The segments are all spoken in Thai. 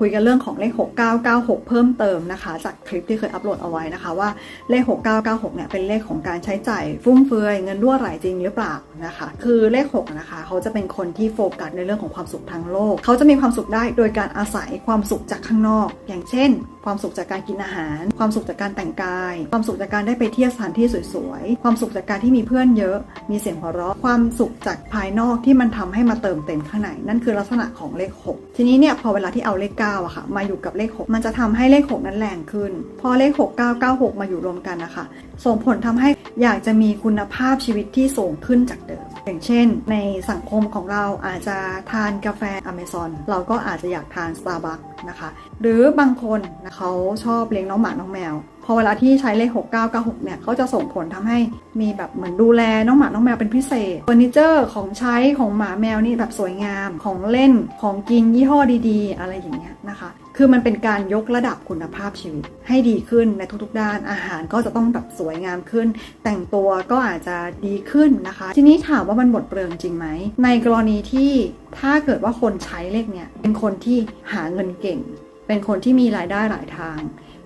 คุยกันเรื่องของเลข 6996 เพิ่มเติมนะคะ จากคลิปที่เคยอัปโหลดเอาไว้นะคะ ว่าเลข 6996 เนี่ยเป็นเลขของการใช้จ่ายฟุ่มเฟือยเงินรั่วไหลจริงหรือเปล่านะคะ คือเลข 6 นะคะ เขาจะเป็นคนที่โฟกัสในเรื่องของความสุขทางโลก เขาจะมีความสุขได้โดยการอาศัยความสุขจากข้างนอก อย่างเช่น ความสุขจากการกินอาหาร ความสุขจากการแต่งกาย ความสุขจากการได้ไปเที่ยวสถานที่สวยๆ ความสุขจากการที่มีเพื่อนเยอะ มีเสียงหัวเราะ ความสุขจากภายนอกที่มันทำให้มาเติมเต็มข้างใน นั่นคือลักษณะของเลข 6 ทีนี้เนี่ยพอเวลาที่เอาเลข9อะค่ะ มาอยู่กับเลข 6 มันจะทำให้เลข 6 นั้นแรงขึ้น พอเลข 6 9 9 6 มาอยู่รวมกันนะคะ ส่งผลทำให้อยากจะมีคุณภาพชีวิตที่สูงขึ้นจากเดิม อย่างเช่น ในสังคมของเราอาจจะทานกาแฟอเมซอนเราก็อาจจะอยากทาน Starbucks นะคะ หรือบางคนนะเขาชอบเลี้ยงน้องหมาน้องแมว พอเวลาที่ใช้เลข 6996 เนี่ยเขาจะส่งผลทำให้มีแบบเหมือนดูแลน้องหมา น้องแมวเป็นพิเศษเฟอร์นิเจอร์ของใช้ของหมาแมวนี่แบบสวยงามของเล่นของกินยี่ห้อดีๆ อะไรอย่างเงี้ยนะคะ คือมันเป็นการยกระดับคุณภาพชีวิต ให้ดีขึ้นในทุกๆด้านอาหารก็จะต้องแบบสวยงามขึ้น แต่งตัวก็อาจจะดีขึ้นนะคะ ทีนี้ถามว่ามันหมดเปลืองจริงไหมในกรณีที่ถ้าเกิดว่าคนใช้เลขเนี่ยเป็นคนที่หาเงินเก่ง เป็นคนที่มีรายได้หลายทาง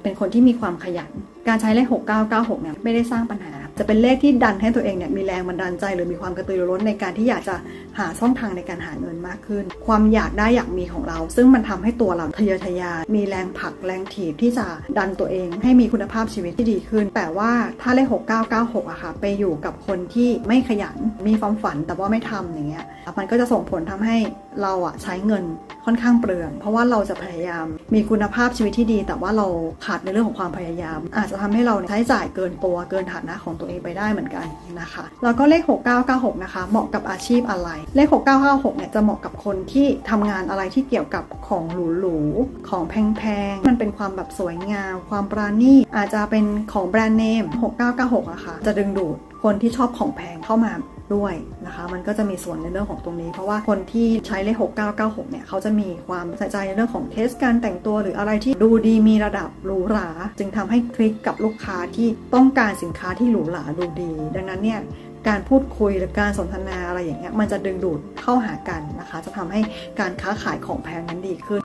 เป็นคนที่มีความขยัน การใช้เลข 6996 เนี่ยไม่ได้สร้างปัญหา จะเป็นเลขที่ดันให้ตัวเองเนี่ยมีแรงบันดาลใจ หรือมีความกระตือรือร้นในการที่อยากจะหาช่องทางในการหาเงินมากขึ้น ความอยากได้อยากมีของเรา ซึ่งมันทำให้ตัวเราทะเยอทะยานมีแรงผลักแรงถีบที่จะดันตัวเอง ให้มีคุณภาพชีวิตที่ดีขึ้น แต่ว่าถ้าเลข 6996อะค่ะไปอยู่กับคนที่ไม่ขยันมีความฝันแต่ว่าไม่ทำอย่างเงี้ยมันก็จะส่งผลทำให้เราอะใช้เงินค่อนข้างเปลือง เพราะว่าเราจะพยายามมีคุณภาพชีวิตที่ดี แต่ว่าเราขาดในเรื่องของความพยายาม อาจจะทำให้เราใช้จ่ายเกินตัวเกินฐานะของตัวเองไปได้เหมือนกันนะคะ แล้วก็เลข 6996 นะคะ เหมาะกับอาชีพอะไร เลข 6996 เนี่ยจะเหมาะกับคนที่ทำงานอะไรที่เกี่ยวกับของหรูๆของแพงๆมันเป็นความแบบสวยงาม ความปราณีตอาจจะเป็นของแบรนด์เนม6996อะค่ะจะดึงดูด คนที่ชอบของแพงเข้ามาด้วยนะคะ มันก็จะมีส่วนในเรื่องของตรงนี้ เพราะว่าคนที่ใช้เลข 6996 เนี่ย เขาจะมีความใส่ใจในเรื่องของเทสการแต่งตัว หรืออะไรที่ดูดีมีระดับหรูหรา จึงทำให้คลิกกับลูกค้าที่ต้องการสินค้าที่หรูหราดูดี ดังนั้นเนี่ยการพูดคุยหรือการสนทนาอะไรอย่างเงี้ยมันจะดึงดูดเข้าหากันนะคะ จะทำให้การค้าขายของแพงนั้นดีขึ้น